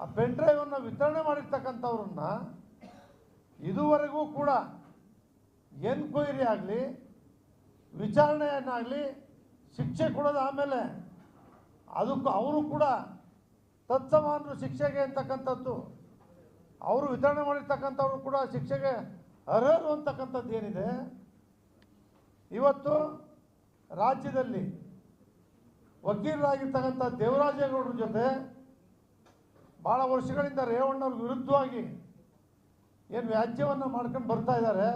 ಆ ಪೆನ್ ಡ್ರೈವನ್ನು ವಿತರಣೆ ಮಾಡಿರ್ತಕ್ಕಂಥವ್ರನ್ನ ಇದುವರೆಗೂ ಕೂಡ ಎನ್ಕ್ವೈರಿ ಆಗಲಿ, ವಿಚಾರಣೆಯನ್ನಾಗಲಿ ಶಿಕ್ಷೆ ಕೊಡೋದು ಆಮೇಲೆ ಅದಕ್ಕೂ ಅವರು ಕೂಡ ತತ್ಸಮಾನರು ಶಿಕ್ಷೆಗೆ ಅಂತಕ್ಕಂಥದ್ದು, ಅವರು ವಿತರಣೆ ಮಾಡಿರ್ತಕ್ಕಂಥವ್ರು ಕೂಡ ಶಿಕ್ಷೆಗೆ ಅರ್ಹರು ಅಂತಕ್ಕಂಥದ್ದು ಏನಿದೆ? ಇವತ್ತು ರಾಜ್ಯದಲ್ಲಿ ವಕೀಲರಾಗಿರ್ತಕ್ಕಂಥ ದೇವರಾಜೇಗೌಡರ ಜೊತೆ ಭಾಳ ವರ್ಷಗಳಿಂದ ರೇವಣ್ಣವ್ರ ವಿರುದ್ಧವಾಗಿ ಏನು ವ್ಯಾಜ್ಯವನ್ನು ಮಾಡ್ಕೊಂಡು ಬರ್ತಾ ಇದ್ದಾರೆ.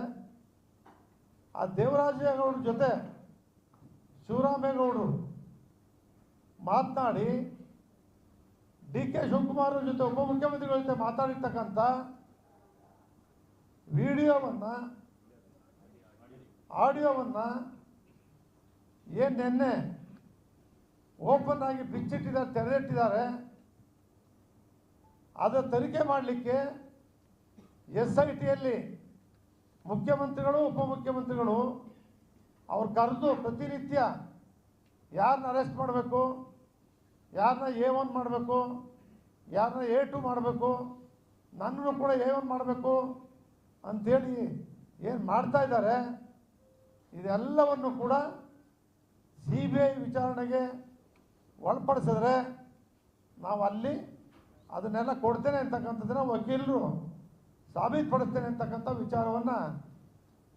ಆ ದೇವರಾಜೇಗೌಡರ ಜೊತೆ ಶಿವರಾಮೇಗೌಡರು ಮಾತನಾಡಿ ಡಿ ಕೆ ಶಿವಕುಮಾರ್ ಜೊತೆ ಜೊತೆ ಉಪಮುಖ್ಯಮಂತ್ರಿಗಳ ಜೊತೆ ಮಾತಾಡಿರ್ತಕ್ಕಂಥ ವಿಡಿಯೋವನ್ನು, ಆಡಿಯೋವನ್ನು ಏನು ನಿನ್ನೆ ಓಪನ್ ಆಗಿ ಬಿಚ್ಚಿಟ್ಟಿದ್ದಾರೆ ತೆರೆ ಇಟ್ಟಿದ್ದಾರೆ. ಅದರ ತನಿಖೆ ಮಾಡಲಿಕ್ಕೆ ಎಸ್ ಐ ಟಿಯಲ್ಲಿ ಮುಖ್ಯಮಂತ್ರಿಗಳು, ಉಪಮುಖ್ಯಮಂತ್ರಿಗಳು ಅವ್ರು ಕರೆದು ಪ್ರತಿನಿತ್ಯ ಯಾರನ್ನ ಅರೆಸ್ಟ್ ಮಾಡಬೇಕು ಯಾರನ್ನ ಎ ಒನ್ ಮಾಡಬೇಕು ಯಾರನ್ನ ಎ ಟು ಮಾಡಬೇಕು, ನನ್ನನ್ನು ಕೂಡ ಎ ಒನ್ ಮಾಡಬೇಕು ಅಂಥೇಳಿ ಏನು ಮಾಡ್ತಾ ಇದ್ದಾರೆ, ಇದೆಲ್ಲವನ್ನು ಕೂಡ ಸಿ ಬಿ ಐ ವಿಚಾರಣೆಗೆ ಒಳಪಡಿಸಿದ್ರೆ ನಾವು ಅಲ್ಲಿ ಅದನ್ನೆಲ್ಲ ಕೊಡ್ತೇನೆ ಅಂತಕ್ಕಂಥದ್ದನ್ನ ವಕೀಲರು ಸಾಬೀತುಪಡಿಸ್ತೇನೆ ಅಂತಕ್ಕಂಥ ವಿಚಾರವನ್ನು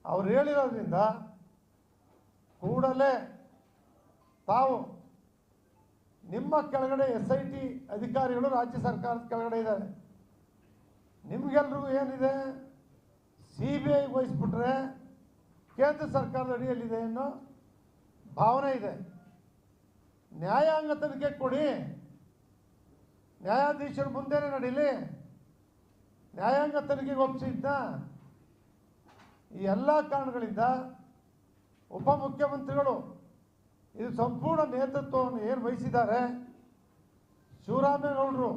ಅವ್ರು ಹೇಳಿರೋದ್ರಿಂದ ಕೂಡಲೇ ತಾವು ನಿಮ್ಮ ಕೆಳಗಡೆ ಎಸ್ ಐ ಟಿ ಅಧಿಕಾರಿಗಳು ರಾಜ್ಯ ಸರ್ಕಾರದ ಕೆಳಗಡೆ ಇದ್ದಾರೆ. ನಿಮಗೆಲ್ರಿಗೂ ಏನಿದೆ? ಸಿ ಬಿ ಐ ವಹಿಸ್ಬಿಟ್ರೆ ಕೇಂದ್ರ ಸರ್ಕಾರದ ಅಡಿಯಲ್ಲಿದೆ ಅನ್ನೋ ಭಾವನೆ ಇದೆ. ನ್ಯಾಯಾಂಗ ತನಿಖೆ ಕೊಡಿ. ನ್ಯಾಯಾಧೀಶರ ಮುಂದೆನೇ ನಡೀಲಿ. ನ್ಯಾಯಾಂಗ ತನಿಖೆಗೆ ಒಪ್ಪಿಸಿದ್ದ ಈ ಎಲ್ಲ ಕಾರಣಗಳಿಂದ ಉಪಮುಖ್ಯಮಂತ್ರಿಗಳು ಇದು ಸಂಪೂರ್ಣ ನೇತೃತ್ವವನ್ನು ಏನು ವಹಿಸಿದ್ದಾರೆ? ಶಿವರಾಮೇಗೌಡರು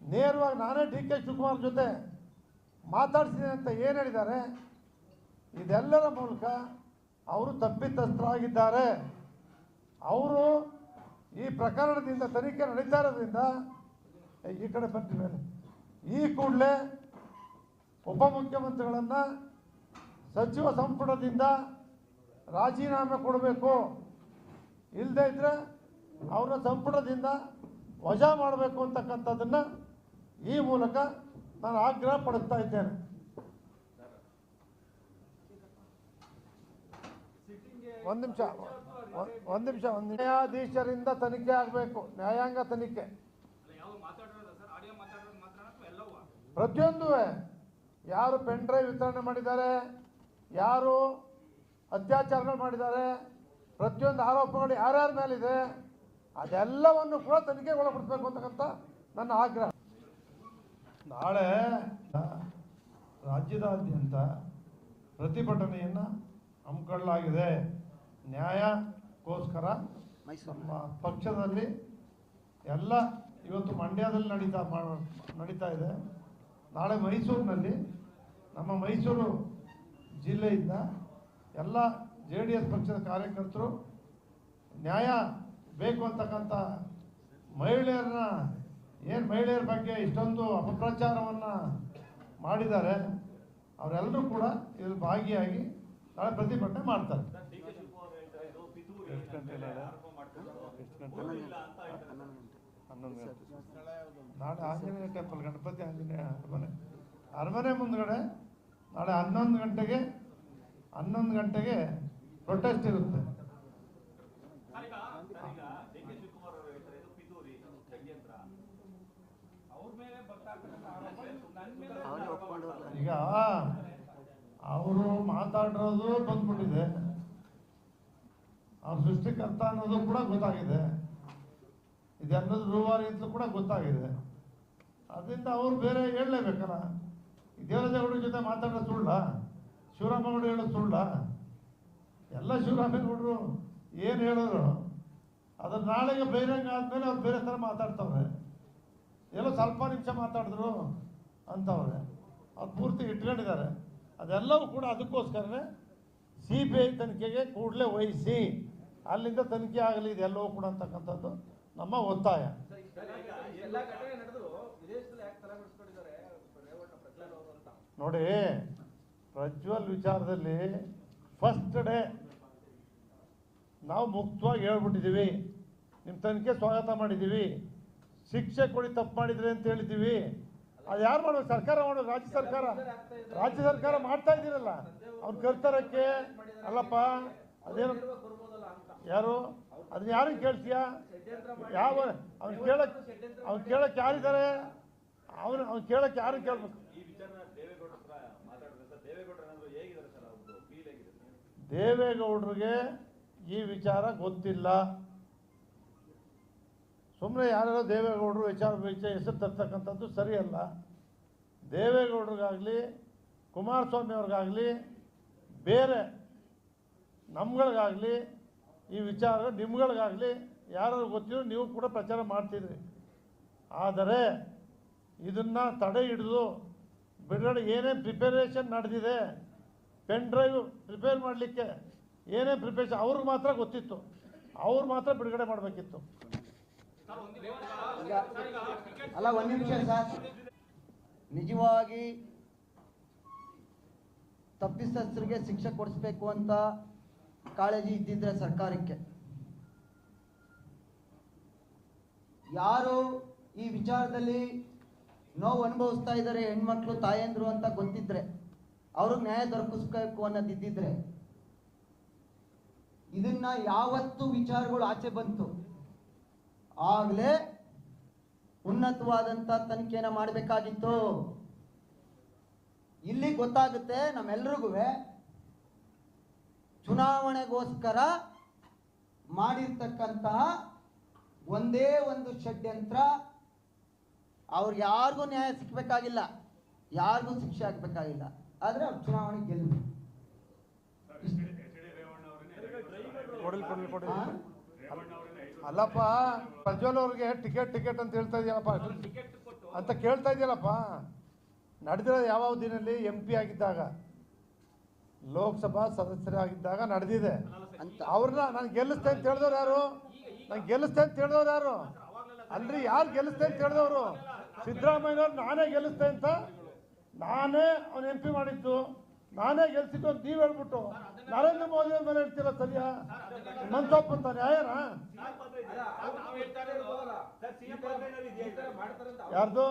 ನೇರವಾಗಿ ನಾನೇ ಡಿ ಕೆ ಶಿವಕುಮಾರ್ ಜೊತೆ ಮಾತಾಡ್ಸಿದ್ದೀನಿ ಅಂತ ಏನು ಹೇಳಿದ್ದಾರೆ? ಇದೆಲ್ಲರ ಮೂಲಕ ಅವರು ತಪ್ಪಿತಸ್ಥರಾಗಿದ್ದಾರೆ ಅವರು ಈ ಪ್ರಕರಣದಿಂದ ತನಿಖೆ ನಡೀತಾ ಇರೋದ್ರಿಂದ ಈ ಕಡೆ ಬಂದ ಈ ಕೂಡಲೇ ಉಪಮುಖ್ಯಮಂತ್ರಿಗಳನ್ನು ಸಚಿವ ಸಂಪುಟದಿಂದ ರಾಜೀನಾಮೆ ಕೊಡಬೇಕು. ಇಲ್ಲದೇ ಇದ್ದರೆ ಅವರ ಸಂಪುಟದಿಂದ ವಜಾ ಮಾಡಬೇಕು ಅಂತಕ್ಕಂಥದ್ದನ್ನು ಈ ಮೂಲಕ ನಾನು ಆಗ್ರಹ ಪಡಿಸ್ತಾ ಇದ್ದೇನೆ. ಒಂದು ನಿಮಿಷ ಒಂದು ನಿಮಿಷ, ಒಂದು ನ್ಯಾಯಾಧೀಶರಿಂದ ತನಿಖೆ ಆಗಬೇಕು, ನ್ಯಾಯಾಂಗ ತನಿಖೆ. ಪ್ರತಿಯೊಂದು ಯಾರು ಪೆನ್ ಡ್ರೈವ್ ವಿತರಣೆ ಮಾಡಿದ್ದಾರೆ, ಯಾರು ಅತ್ಯಾಚಾರಗಳು ಮಾಡಿದ್ದಾರೆ, ಪ್ರತಿಯೊಂದು ಆರೋಪಗಳು ಯಾರ್ಯಾರ ಮೇಲಿದೆ, ಅದೆಲ್ಲವನ್ನು ಕೂಡ ತನಿಖೆಗೆ ಒಳಪಡಿಸ್ಬೇಕು ಅಂತಕ್ಕಂಥ ನನ್ನ ಆಗ್ರಹ. ನಾಳೆ ರಾಜ್ಯದಾದ್ಯಂತ ಪ್ರತಿಭಟನೆಯನ್ನು ಹಮ್ಮಿಕೊಳ್ಳಲಾಗಿದೆ. ನ್ಯಾಯಕ್ಕೋಸ್ಕರ ನಮ್ಮ ಪಕ್ಷದಲ್ಲಿ ಎಲ್ಲ ಇವತ್ತು ಮಂಡ್ಯದಲ್ಲಿ ನಡೀತಾ ನಡೀತಾ ಇದೆ. ನಾಳೆ ಮೈಸೂರಿನಲ್ಲಿ ನಮ್ಮ ಮೈಸೂರು ಜಿಲ್ಲೆಯಿಂದ ಎಲ್ಲ ಜೆ ಡಿ ಎಸ್ ಪಕ್ಷದ ಕಾರ್ಯಕರ್ತರು ನ್ಯಾಯ ಬೇಕು ಅಂತಕ್ಕಂಥ ಮಹಿಳೆಯರನ್ನ, ಏನು ಮಹಿಳೆಯರ ಬಗ್ಗೆ ಇಷ್ಟೊಂದು ಅಪಪ್ರಚಾರವನ್ನು ಮಾಡಿದ್ದಾರೆ, ಅವರೆಲ್ಲರೂ ಕೂಡ ಇದ್ರ ಭಾಗಿಯಾಗಿ ನಾಳೆ ಪ್ರತಿಭಟನೆ ಮಾಡ್ತಾರೆ ಡಿ ಕೆ ಶಿವಕುಮಾರ್ ಹೇಳ್ತಾ ಇದ್ದು ಪಿತೂರಿ ಎಷ್ಟು ಮಾಡ್ತಾರೆ ಎಷ್ಟು ಗಂಟೆ? ಹನ್ನೊಂದು ಗಂಟೆ ನಾಳೆ ಆಂಜನೇಯ ಟೆಂಪಲ್ ಗಣಪತಿ ಆಂಜನೇಯ ಅರಮನೆ ಅರಮನೆ ಮುಂದ್ಗಡೆ ನಾಳೆ ಹನ್ನೊಂದು ಗಂಟೆಗೆ ಹನ್ನೊಂದು ಗಂಟೆಗೆ ಪ್ರೊಟೆಸ್ಟ್ ಇರುತ್ತೆ. ಈಗ ಅವರು ಮಾತಾಡಿರೋದು ಬಂದ್ಬಿಟ್ಟಿದೆ ಅವ್ರ ಸೃಷ್ಟಿಕರ್ತ ಅನ್ನೋದು ಕೂಡ ಗೊತ್ತಾಗಿದೆ. ಇದೆಲ್ಲದ ರೂವಾರಿ ಅಂತಲೂ ಕೂಡ ಗೊತ್ತಾಗಿದೆ. ಅದರಿಂದ ಅವ್ರು ಬೇರೆ ಹೇಳಲೇಬೇಕಲ್ಲ. ದೇವರಾಜೇಗೌಡರ ಜೊತೆ ಮಾತಾಡೋ ಸುಳ್ಳ, ಶಿವರಾಮಗೌಡ ಹೇಳೋದು ಸುಳ್ಳ, ಎಲ್ಲ ಶಿವರಾಮೇಗೌಡರು ಏನು ಹೇಳಿದ್ರು ಅದನ್ನ ನಾಳೆಗೆ ಬಹಿರಂಗ ಆದಮೇಲೆ ಅವ್ರು ಬೇರೆ ಥರ ಮಾತಾಡ್ತವ್ರೆ. ಎಲ್ಲೋ ಸ್ವಲ್ಪ ನಿಮಿಷ ಮಾತಾಡಿದ್ರು ಅಂತವ್ರೆ. ಅವ್ರು ಪೂರ್ತಿ ಇಟ್ಕೊಂಡಿದ್ದಾರೆ. ಅದೆಲ್ಲವೂ ಕೂಡ ಅದಕ್ಕೋಸ್ಕರನೇ ಸಿ ಬಿ ಐ ತನಿಖೆಗೆ ಕೂಡಲೇ ವಹಿಸಿ. ಅಲ್ಲಿಂದ ತನಿಖೆ ಆಗಲಿ ಇದೆಲ್ಲವೂ ಕೂಡ ಅಂತಕ್ಕಂಥದ್ದು ನಮ್ಮ ಒತ್ತಾಯ. ನೋಡಿ ಪ್ರಜ್ವಲ್ ವಿಚಾರದಲ್ಲಿ ಫಸ್ಟ್ ಡೇ ನಾವು ಮುಕ್ತವಾಗಿ ಹೇಳ್ಬಿಟ್ಟಿದ್ದೀವಿ. ನಿಮ್ಮ ತನಿಖೆ ಸ್ವಾಗತ ಮಾಡಿದ್ದೀವಿ. ಶಿಕ್ಷೆ ಕೊಡಿ ತಪ್ಪು ಮಾಡಿದ್ರೆ ಅಂತ ಹೇಳಿದ್ದೀವಿ. ಅದು ಯಾರು ಮಾಡೋದು? ಸರ್ಕಾರ ಮಾಡೋದು ರಾಜ್ಯ ಸರ್ಕಾರ. ರಾಜ್ಯ ಸರ್ಕಾರ ಮಾಡ್ತಾ ಇದ್ದೀರಲ್ಲ. ಅವ್ರು ಕರ್ತರಕ್ಕೆ ಅಲ್ಲಪ್ಪ ಅದೇನು ಯಾರು? ಅದನ್ನ ಯಾರಿಗೆ ಕೇಳ್ತೀಯ? ಯಾವ ಅವ್ನು ಕೇಳಕ್ ಅವ್ನು ಕೇಳಕ್ ಯಾರಿದ್ದಾರೆ? ಅವನು ಅವ್ನು ಕೇಳಕ್ ಯಾರು ಕೇಳ್ಬೇಕು? ದೇವೇಗೌಡರಿಗೆ ಈ ವಿಚಾರ ಗೊತ್ತಿಲ್ಲ. ಸುಮ್ಮನೆ ಯಾರೋ ದೇವೇಗೌಡರು ವಿಚಾರ ವಿಚಾರ ಹೆಸರು ತರ್ತಕ್ಕಂಥದ್ದು ಸರಿಯಲ್ಲ. ದೇವೇಗೌಡರಿಗಾಗಲಿ ಕುಮಾರಸ್ವಾಮಿ ಅವ್ರಿಗಾಗಲಿ ಬೇರೆ ನಮ್ಗಳಿಗಾಗಲಿ ಈ ವಿಚಾರ ನಿಮ್ಗಳಿಗಾಗಲಿ ಯಾರು ಗೊತ್ತಿರೋ ನೀವು ಕೂಡ ಪ್ರಚಾರ ಮಾಡ್ತಿದ್ರಿ. ಆದರೆ ಇದನ್ನು ತಡೆ ಹಿಡಿದು ಬಿಡುಗಡೆ ಏನೇ ಪ್ರಿಪೇರೇಷನ್ ನಡೆದಿದೆ ಪೆನ್ ಡ್ರೈವ್ ಪ್ರಿಪೇರ್ ಮಾಡಲಿಕ್ಕೆ ಏನೇ ಪ್ರಿಪರೇಷನ್ ಅವ್ರಿಗೆ ಮಾತ್ರ ಗೊತ್ತಿತ್ತು. ಅವ್ರು ಮಾತ್ರ ಬಿಡುಗಡೆ ಮಾಡಬೇಕಿತ್ತು. ಅಲ್ಲ, ಒಂದು ನಿಮಿಷ ಸರ್. ನಿಜವಾಗಿ ತಪ್ಪಿತಸ್ಥರಿಗೆ ಶಿಕ್ಷೆ ಕೊಡಿಸ್ಬೇಕು ಅಂತ ಕಾಳಜಿ ಇದ್ದಿದ್ರೆ ಸರ್ಕಾರಕ್ಕೆ. ಯಾರು ಈ ವಿಚಾರದಲ್ಲಿ ನೋವು ಅನುಭವಿಸ್ತಾ ಇದ್ದಾರೆ ಹೆಣ್ಮಕ್ಳು, ತಾಯಂದ್ರು ಅಂತ ಗೊತ್ತಿದ್ರೆ, ಅವ್ರಿಗೆ ನ್ಯಾಯ ದೊರಕಿಸ್ಬೇಕು ಅನ್ನೋದು ಇದ್ದಿದ್ರೆ ಇದನ್ನ ಯಾವತ್ತು ವಿಚಾರಗಳು ಆಚೆ ಬಂತು. ಆಗ್ಲೇ ಉನ್ನತವಾದಂತ ತನಿಖೆನ ಮಾಡಬೇಕಾಗಿತ್ತು. ಇಲ್ಲಿ ಗೊತ್ತಾಗುತ್ತೆ ನಮ್ಮೆಲ್ರಿಗೂ ಚುನಾವಣೆಗೋಸ್ಕರ ಮಾಡಿರ್ತಕ್ಕಂತಹ ಒಂದೇ ಒಂದು ಷಡ್ಯಂತ್ರ ಅವ್ರಿಗೆ ಯಾರಿಗೂ ನ್ಯಾಯ ಸಿಕ್ಕಬೇಕಾಗಿಲ್ಲ ಯಾರಿಗೂ ಶಿಕ್ಷೆ ಆಗಬೇಕಾಗಿಲ್ಲ. ಆದರೆ ಅವ್ರು ಚುನಾವಣೆ ಗೆಲ್ಬೇಕು. ಕೊಡಲಿ ಕೊಡಲಿ ಕೊಡಲಿ ಆ? ಅಲ್ಲಪ್ಪ ಪ್ರಜ್ವಲ್ ಅವ್ರಿಗೆ ಟಿಕೆಟ್ ಟಿಕೆಟ್ ಅಂತ ಹೇಳ್ತಾ ಇದೆಯಲ್ಲಪ್ಪ. ಅಂತ ಕೇಳ್ತಾ ಇದೆಯಲ್ಲಪ್ಪ. ನಡೆದಿರೋದು ಯಾವ ದಿನಲ್ಲಿ? ಎಂ ಪಿ ಆಗಿದ್ದಾಗ. ಲೋಕಸಭಾ ಸದಸ್ಯರಾಗಿದ್ದಾಗ ನಡೆದಿದೆ. ಅವ್ರನ್ನ ನಾನು ಗೆಲ್ಲಿಸ್ತೆ ಅಂತ ಹೇಳಿದವ್ರು ಯಾರು? ನಾನು ಗೆಲ್ಲಿಸ್ತೆ ಅಂತ ಹೇಳಿದವ್ರು ಯಾರು? ಅಲ್ರಿ ಯಾರು ಗೆಲ್ಲಿಸ್ತೆ ಅಂತ ಹೇಳಿದವರು? ಸಿದ್ದರಾಮಯ್ಯವ್ರು ನಾನೇ ಗೆಲ್ಲಿಸ್ತೆ ಅಂತ ನಾನೇ ಅವ್ನ ಎಂ ಪಿ ಮಾಡಿದ್ದು. ನಾನೇ ಗೆಲ್ಸಿದ್ದು ಅಂತ ನೀವು ಹೇಳ್ಬಿಟ್ಟು. ನರೇಂದ್ರ ಮೋದಿ ಅವ್ರ ಮೇಲೆ ಹೇಳ್ತೀರ ಸರಿಯ? ಮನ್ಸಪ್ಪ ಅಂತ ನ್ಯಾಯನಾ? ಯಾರ್ದು?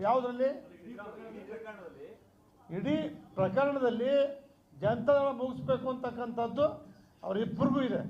ಯಾವುದ್ರಲ್ಲಿ? ಇಡೀ ಪ್ರಕರಣದಲ್ಲಿ ಜನತಾದಳ ಮುಗಿಸ್ಬೇಕು ಅಂತಕ್ಕಂಥದ್ದು ಅವರಿಬ್ಬರಿಗೂ ಇದೆ.